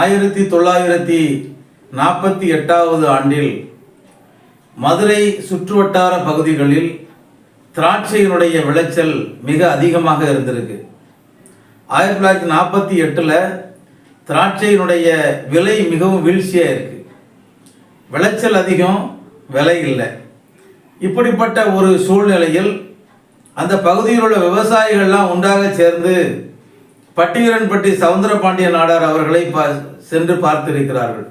ஆயிரத்தி தொள்ளாயிரத்தி நாற்பத்தி எட்டாவது ஆண்டில் மதுரை சுற்றுவட்டார பகுதிகளில் திராட்சையினுடைய விளைச்சல் மிக அதிகமாக இருந்திருக்கு. ஆயிரத்தி தொள்ளாயிரத்தி நாற்பத்தி எட்டில் திராட்சையினுடைய விலை மிகவும் வீழ்ச்சியாக இருக்கு. விளைச்சல் அதிகம் விலை இல்லை. இப்படிப்பட்ட ஒரு சூழ்நிலையில் அந்த பகுதியில் உள்ள விவசாயிகள்லாம் ஒன்றாக சேர்ந்து பட்டிவீரன்பட்டி சவுந்தரபாண்டிய நாடார் அவர்களை பா சென்று பார்த்திருக்கிறார்கள்.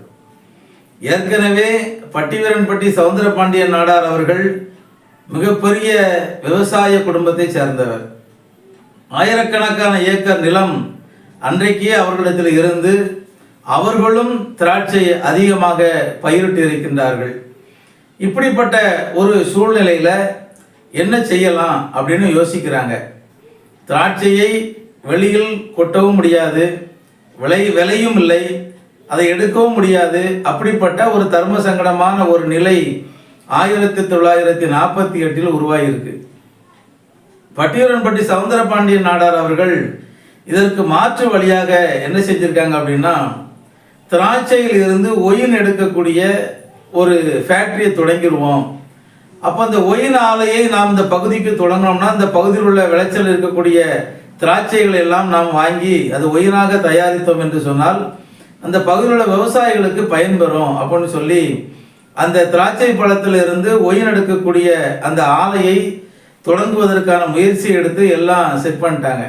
ஏற்கனவே பட்டிவீரன்பட்டி சவுந்தரபாண்டிய நாடார் அவர்கள் மிகப்பெரிய விவசாய குடும்பத்தை சேர்ந்தவர். ஆயிரக்கணக்கான ஏக்கர் நிலம் அன்றைக்கே அவர்களிடத்தில் இருந்து அவர்களும் திராட்சை அதிகமாக பயிரிட்டு இருக்கின்றார்கள். இப்படிப்பட்ட ஒரு சூழ்நிலையில் என்ன செய்யலாம் அப்படின்னு யோசிக்கிறாங்க. திராட்சையை வெளியில் கொட்டவும் முடியாது விலை விலையும் இல்லை அதை எடுக்கவும் முடியாது. அப்படிப்பட்ட ஒரு தர்ம சங்கடமான ஒரு நிலை ஆயிரத்தி தொள்ளாயிரத்தி நாற்பத்தி எட்டில் உருவாகியிருக்கு பட்டியூரன்பட்டி சவுந்தரபாண்டியன் நாடார் அவர்கள் இதற்கு மாற்று வழியாக என்ன செஞ்சுருக்காங்க அப்படின்னா திராட்சையில் இருந்து ஒயின் எடுக்கக்கூடிய ஒரு ஃபேக்ட்ரியை தொடங்கிடுவோம் அப்போ அந்த ஒயின் ஆலையை நாம் இந்த பகுதிக்கு தொடங்கினோம்னா இந்த பகுதியில் உள்ள விளைச்சல் இருக்கக்கூடிய திராட்சைகளை எல்லாம் நாம் வாங்கி அது உயிராக தயாரித்தோம் என்று சொன்னால் அந்த பகுதியில் உள்ள விவசாயிகளுக்கு பயன்பெறும் அப்படின்னு சொல்லி அந்த திராட்சை பழத்திலிருந்து ஒயின் எடுக்கக்கூடிய அந்த ஆலையை தொடங்குவதற்கான முயற்சி எடுத்து எல்லாம் செட் பண்ணிட்டாங்க.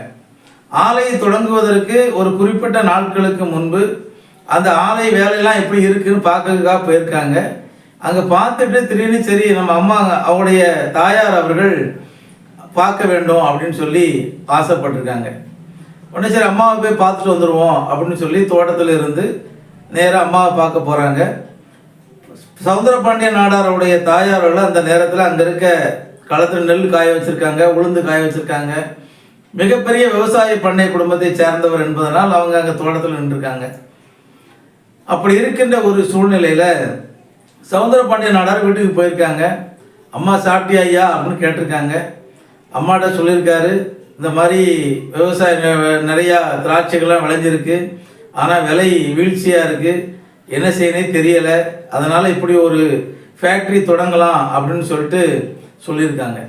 ஆலையை தொடங்குவதற்கு ஒரு குறிப்பிட்ட நாட்களுக்கு முன்பு அந்த ஆலை வேலையெல்லாம் எப்படி இருக்குன்னு பார்க்கறதுக்காக போயிருக்காங்க. அங்கே பார்த்துட்டு திடீர்னு சரி நம்ம அம்மா அவங்களுடைய தாயார் அவர்கள் பார்க்க வேண்டும் அப்படின்னு சொல்லி ஆசைப்பட்டிருக்காங்க. உடனே சரி அம்மாவை போய் பார்த்துட்டு வந்துடுவோம் அப்படின்னு சொல்லி தோட்டத்தில் இருந்து நேராக அம்மாவை பார்க்க போகிறாங்க சவுந்தரபாண்டிய நாடாரவுடைய தாயாரோட அந்த நேரத்தில் அங்கே இருக்க களத்தில் நெல் காய வச்சுருக்காங்க உளுந்து காய வச்சுருக்காங்க. மிகப்பெரிய விவசாய பண்ணை குடும்பத்தை சேர்ந்தவர் என்பதனால் அவங்க அங்கே தோட்டத்தில் நின்றுருக்காங்க. அப்படி இருக்கின்ற ஒரு சூழ்நிலையில் சவுந்தரபாண்டிய நாடார் வீட்டுக்கு போயிருக்காங்க. அம்மா சாப்பிட்டியா ஐயா? அப்படின்னு கேட்டிருக்காங்க. அம்மாட்ட சொல்லியிருக்காரு இந்த மாதிரி விவசாயம் நிறையா திராட்சைகள்லாம் விளைஞ்சிருக்கு ஆனால் விலை வீழ்ச்சியாக இருக்குது என்ன செய்யனே தெரியலை அதனால் இப்படி ஒரு ஃபேக்ட்ரி தொடங்கலாம் அப்படின்னு சொல்லிட்டு சொல்லியிருக்காங்க.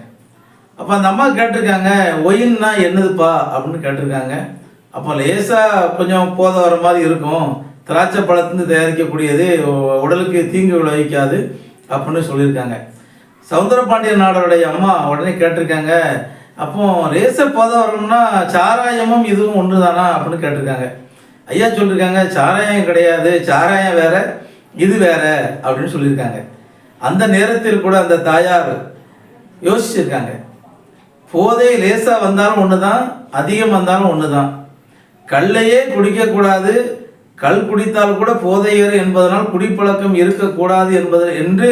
அப்போ அந்த அம்மா கேட்டிருக்காங்க ஒயின்னா என்னதுப்பா? அப்படின்னு கேட்டிருக்காங்க. அப்போ லேசாக கொஞ்சம் போத வர மாதிரி இருக்கும். திராட்சை பழத்துலேருந்து தயாரிக்கக்கூடியது உடலுக்கு தீங்கு விளைவிக்காது அப்படின்னு சொல்லியிருக்காங்க. சவுந்தரபாண்டிய நாடருடைய அம்மா உடனே கேட்டிருக்காங்க. அப்போ ரேச போத வரணும்னா சாராயமும் இதுவும் ஒன்று தானா அப்படின்னு கேட்டிருக்காங்க. ஐயா சொல்லியிருக்காங்க சாராயம் கிடையாது சாராயம் வேற இது வேற அப்படின்னு சொல்லியிருக்காங்க. அந்த நேரத்தில் கூட அந்த தாயார் யோசிச்சிருக்காங்க. போதை லேசாக வந்தாலும் ஒன்று தான் அதிகம் வந்தாலும் ஒன்று தான் கல்லையே குடிக்கக்கூடாது கல் குடித்தால் கூட போதையர் என்பதனால் குடிப்பழக்கம் இருக்கக்கூடாது என்பது என்று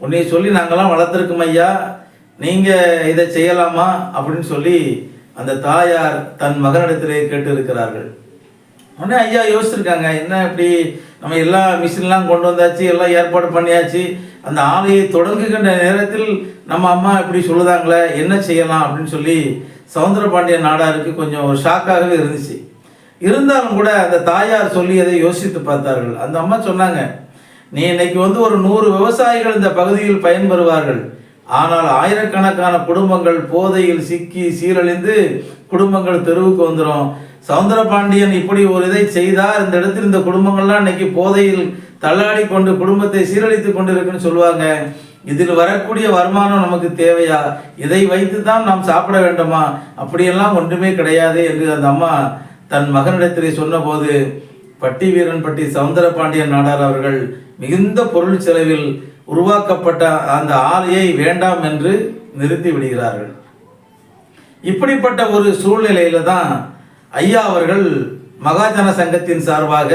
உன்னை சொல்லி நாங்கள்லாம் வளர்த்துருக்கோம் ஐயா. நீங்கள் இதை செய்யலாமா? அப்படின்னு சொல்லி அந்த தாயார் தன் மகனிடத்திலே கேட்டு இருக்கிறார்கள் உடனே ஐயா யோசிச்சிருக்காங்க என்ன இப்படி நம்ம எல்லா மிஷின்லாம் கொண்டு வந்தாச்சு எல்லாம் ஏற்பாடு பண்ணியாச்சு அந்த ஆலையை தொடங்குகின்ற நேரத்தில் நம்ம அம்மா இப்படி சொல்லுதாங்களே என்ன செய்யலாம் அப்படின்னு சொல்லி சவுந்தரபாண்டிய நாடாருக்கு கொஞ்சம் ஒரு ஷாக்காகவே இருந்துச்சு. இருந்தாலும் கூட அந்த தாயார் சொல்லி அதை யோசித்து பார்த்தார்கள். அந்த அம்மா சொன்னாங்க நீ இன்னைக்கு வந்து ஒரு நூறு விவசாயிகள் இந்த பகுதியில் பயன்பெறுவார்கள். ஆனால் ஆயிரக்கணக்கான குடும்பங்கள் போதையில் சிக்கி சீரழிந்து குடும்பங்கள் தெருவுக்கு வந்துடும் சவுந்தரபாண்டியன் இப்படி ஒரு இதை செய்தார். இந்த இடத்தில் இந்த குடும்பங்கள்லாம் இன்னைக்கு போதையில் தள்ளாடி கொண்டு குடும்பத்தை சீரழித்து கொண்டு இருக்குன்னு சொல்லுவாங்க. இதில் வரக்கூடிய வருமானம் நமக்கு தேவையா? இதை வைத்து தான் நாம் சாப்பிட வேண்டுமா? அப்படியெல்லாம் ஒன்றுமே கிடையாது என்று அந்த அம்மா தன் மகனிடத்திலே சொன்னபோது பட்டி வீரன்பட்டி சவுந்தரபாண்டியன் நாடார் அவர்கள் மிகுந்த பொருள் செலவில் உருவாக்கப்பட்ட அந்த ஆலையை வேண்டாம் என்று நிறுத்தி விடுகிறார்கள். இப்படிப்பட்ட ஒரு சூழ்நிலையில தான் ஐயா அவர்கள் மகாஜன சங்கத்தின் சார்பாக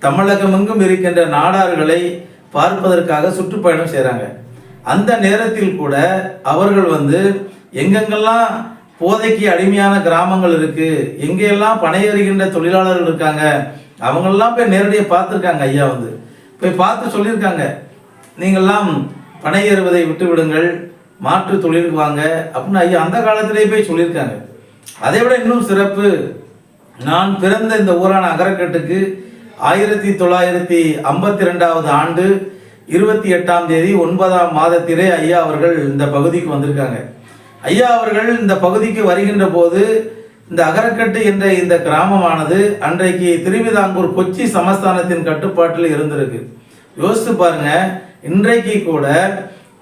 தமிழகமெங்கும் இருக்கின்ற நாடார்களை பார்ப்பதற்காக சுற்றுப்பயணம் செய்கிறாங்க அந்த நேரத்தில் கூட அவர்கள் வந்து எங்கெங்கெல்லாம் போதைக்கு அடிமையான கிராமங்கள் இருக்கு எங்கெல்லாம் பணையறிகின்ற தொழிலாளர்கள் இருக்காங்க அவங்கெல்லாம் போய் நேரடியாக பார்த்துருக்காங்க ஐயா வந்து. போய் பார்த்து சொல்லியிருக்காங்க. நீங்கள்லாம் பனையேறுவதை விட்டு விடுங்கள் மாற்று தொழிலுக்கு வாங்க அப்படின்னு ஐயா அந்த காலத்திலேயே போய் சொல்லியிருக்காங்க. அதை விட இன்னும் சிறப்பு நான் பிறந்த இந்த ஊரான அகரக்கட்டுக்கு ஆயிரத்தி தொள்ளாயிரத்தி ஐம்பத்தி ரெண்டாவது ஆண்டு இருபத்தி எட்டாம் தேதி ஒன்பதாம் மாதத்திலே ஐயா அவர்கள் இந்த பகுதிக்கு வந்திருக்காங்க. ஐயா அவர்கள் இந்த பகுதிக்கு வருகின்ற போது இந்த அகரக்கட்டு என்ற இந்த கிராமமானது அன்றைக்கு திருவிதாங்கூர் கொச்சி சமஸ்தானத்தின் கட்டுப்பாட்டில் இருந்திருக்கு. யோசித்து பாருங்க இன்றைக்கு கூட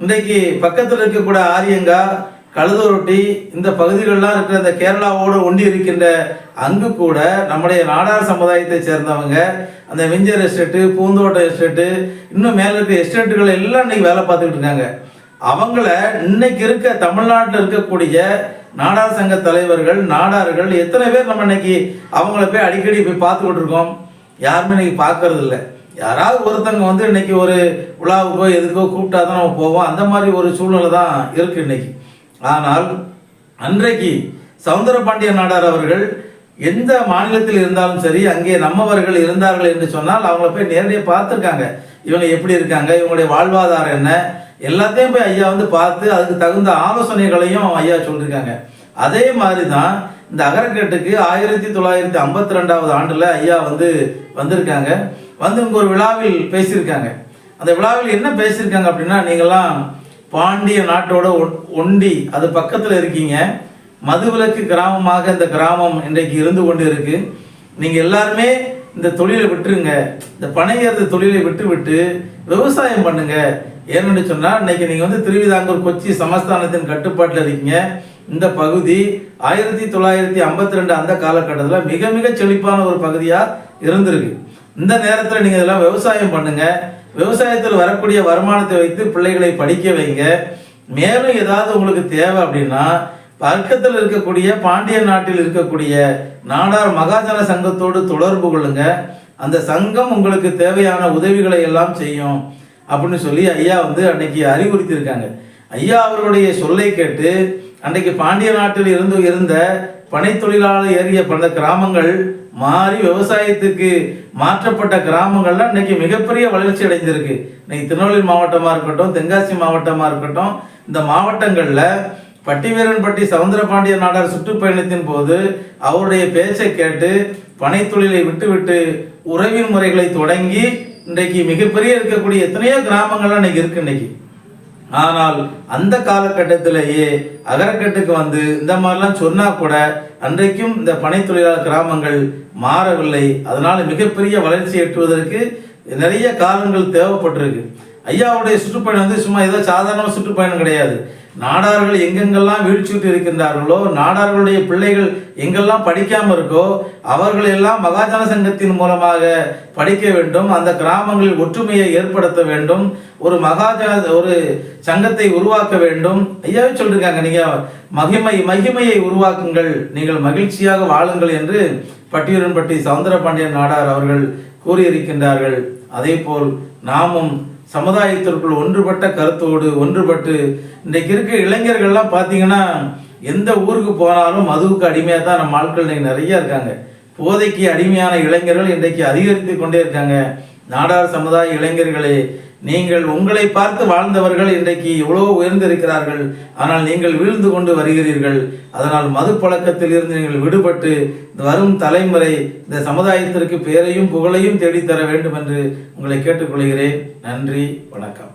இன்றைக்கு பக்கத்தில் இருக்கக்கூடிய ஆரியங்கா கழுதுரொட்டி இந்த பகுதிகளெலாம் இருக்கிற இந்த கேரளாவோடு ஒண்டி இருக்கின்ற அங்கு கூட நம்முடைய நாடார் சமுதாயத்தை சேர்ந்தவங்க அந்த வெஞ்சர் எஸ்டேட்டு பூந்தோட்டம் எஸ்டேட்டு இன்னும் மேலே இருக்க எஸ்டேட்டுகள் எல்லாம் இன்னைக்கு வேலை பார்த்துக்கிட்டு இருக்காங்க. அவங்கள இன்னைக்கு இருக்க தமிழ்நாட்டில் இருக்கக்கூடிய நாடார் சங்க தலைவர்கள் நாடார்கள் எத்தனை பேர் நம்ம இன்னைக்கு அவங்கள போய் அடிக்கடி போய் பார்த்துக்கிட்டு இருக்கோம் யாருமே இன்னைக்கு பார்க்கறது இல்லை யாராவது ஒருத்தங்க வந்து இன்னைக்கு ஒரு உலாவுக்கோ எதுக்கோ கூப்பிட்டா தான் நம்ம போவோம். அந்த மாதிரி ஒரு சூழ்நிலை தான் இருக்கு இன்னைக்கு. ஆனால் அன்றைக்கு சவுந்தரபாண்டிய நாடார் அவர்கள் எந்த மாநிலத்தில் இருந்தாலும் சரி அங்கே நம்மவர்கள் இருந்தார்கள் என்று சொன்னால் அவங்கள போய் நேரடியாக பார்த்துருக்காங்க. இவங்க எப்படி இருக்காங்க? இவங்களுடைய வாழ்வாதாரம் என்ன? எல்லாத்தையும் போய் ஐயா வந்து பார்த்து அதுக்கு தகுந்த ஆலோசனைகளையும் ஐயா சொல்லியிருக்காங்க அதே மாதிரி தான் இந்த அகரக்கட்டுக்கு ஆயிரத்தி தொள்ளாயிரத்தி ஐம்பத்தி ரெண்டாவது ஆண்டில் ஐயா வந்து வந்திருக்காங்க. வந்து இங்கே ஒரு விழாவில் பேசியிருக்காங்க. அந்த விழாவில் என்ன பேசியிருக்காங்க அப்படின்னா நீங்களாம் பாண்டிய நாட்டோட ஒண்டி அது பக்கத்தில் இருக்கீங்க. மதுவிலக்கு கிராமமாக இந்த கிராமம் இன்றைக்கு இருந்து கொண்டு இருக்கு நீங்கள் எல்லாருமே இந்த தொழிலை விட்டுருங்க. இந்த பனையறது தொழிலை விட்டு விட்டு விவசாயம் பண்ணுங்க. ஏன்னு சொன்னால் இன்னைக்கு நீங்கள் வந்து திருவிதாங்கூர் கொச்சி சமஸ்தானத்தின் கட்டுப்பாட்டில் இருக்கீங்க. இந்த பகுதி ஆயிரத்தி தொள்ளாயிரத்தி ஐம்பத்தி ரெண்டு அந்த காலகட்டத்தில் மிக மிக செழிப்பான ஒரு பகுதியாக இருந்திருக்கு. இந்த நேரத்தில் நீங்கள் இதெல்லாம் விவசாயம் பண்ணுங்க. விவசாயத்தில் வரக்கூடிய வருமானத்தை வைத்து பிள்ளைகளை படிக்க வைங்க. மேலும் ஏதாவது உங்களுக்கு தேவை அப்படின்னா பக்கத்தில் இருக்கக்கூடிய பாண்டிய நாட்டில் இருக்கக்கூடிய நாடார் மகாஜன சங்கத்தோடு தொடர்பு கொள்ளுங்க. அந்த சங்கம் உங்களுக்கு தேவையான உதவிகளை எல்லாம் செய்யும் அப்படின்னு சொல்லி ஐயா வந்து அன்னைக்கு அறிவுறுத்தியிருக்காங்க. ஐயா அவர்களுடைய சொல்லை கேட்டு அன்றைக்கு பாண்டிய நாட்டில் இருந்து இருந்த பனை தொழிலாளர் ஏறிய பல கிராமங்கள் மாறி விவசாயத்துக்கு மாற்றப்பட்ட கிராமங்கள்லாம் இன்னைக்கு மிகப்பெரிய வளர்ச்சி அடைஞ்சிருக்கு இன்னைக்கு திருநெல்வேலி மாவட்டமாக இருக்கட்டும் தென்காசி மாவட்டமாக இருக்கட்டும் இந்த மாவட்டங்களில் பட்டிவீரன்பட்டி சவுந்தரபாண்டிய நாடார் சுற்றுப்பயணத்தின் போது அவருடைய பேச்சை கேட்டு பனை தொழிலை விட்டுவிட்டு உறவின் முறைகளை தொடங்கி இன்றைக்கு மிகப்பெரிய இருக்கக்கூடிய எத்தனையோ கிராமங்கள்லாம் இன்னைக்கு இருக்கு இன்னைக்கு. ஆனால் அந்த காலகட்டத்திலேயே அகரக்கட்டுக்கு வந்து இந்த மாதிரிலாம் சொன்னா கூட அன்றைக்கும் இந்த பனைத்தொழிலாளர் கிராமங்கள் மாறவில்லை. அதனால மிகப்பெரிய வளர்ச்சி எட்டுவதற்கு நிறைய காலங்கள் தேவைப்பட்டிருக்கு. ஐயாவுடைய சுற்றுப்பயணம் வந்து சும்மா ஏதோ சாதாரண சுற்றுப்பயணம் கிடையாது. நாடார்கள் எங்கெங்கெல்லாம் வீழ்ச்சிட்டு இருக்கின்றார்களோ நாடார்களுடைய பிள்ளைகள் எங்கெல்லாம் படிக்காமல் இருக்கோ அவர்கள் எல்லாம் மகாஜன சங்கத்தின் மூலமாக படிக்க வேண்டும் அந்த கிராமங்களில் ஒற்றுமையை ஏற்படுத்த வேண்டும் ஒரு மகாஜன ஒரு சங்கத்தை உருவாக்க வேண்டும். ஐயாவே சொல்லிருக்காங்க நீங்கள் மகிமை மகிமையை உருவாக்குங்கள் நீங்கள் மகிழ்ச்சியாக வாழுங்கள் என்று பட்டியூரன்பட்டி சவுந்தரபாண்டியன் நாடார் அவர்கள் கூறியிருக்கின்றார்கள். அதேபோல் நாமும் சமுதாயத்திற்குள் ஒன்றுபட்ட கருத்தோடு ஒன்றுபட்டு இன்றைக்கு இருக்க இளைஞர்கள்லாம் பார்த்தீங்கன்னா எந்த ஊருக்கு போனாலும் மதுவுக்கு அடிமையாக தான் நம்ம ஆட்கள் இன்றைக்கி நிறைய இருக்காங்க. போதைக்கு அடிமையான இளைஞர்கள் இன்றைக்கு அதிகரித்து கொண்டே இருக்காங்க. நாடார் சமுதாய இளைஞர்களே நீங்கள் உங்களை பார்த்து வாழ்ந்தவர்கள் இன்றைக்கு இவ்வளோ உயர்ந்திருக்கிறார்கள். ஆனால் நீங்கள் வீழ்ந்து கொண்டு வருகிறீர்கள். அதனால் மது பழக்கத்தில் இருந்து நீங்கள் விடுபட்டு வரும் தலைமுறை இந்த சமுதாயத்திற்கு பேரையும் புகழையும் தேடித்தர வேண்டும் என்று உங்களை கேட்டுக்கொள்கிறேன். நன்றி வணக்கம்.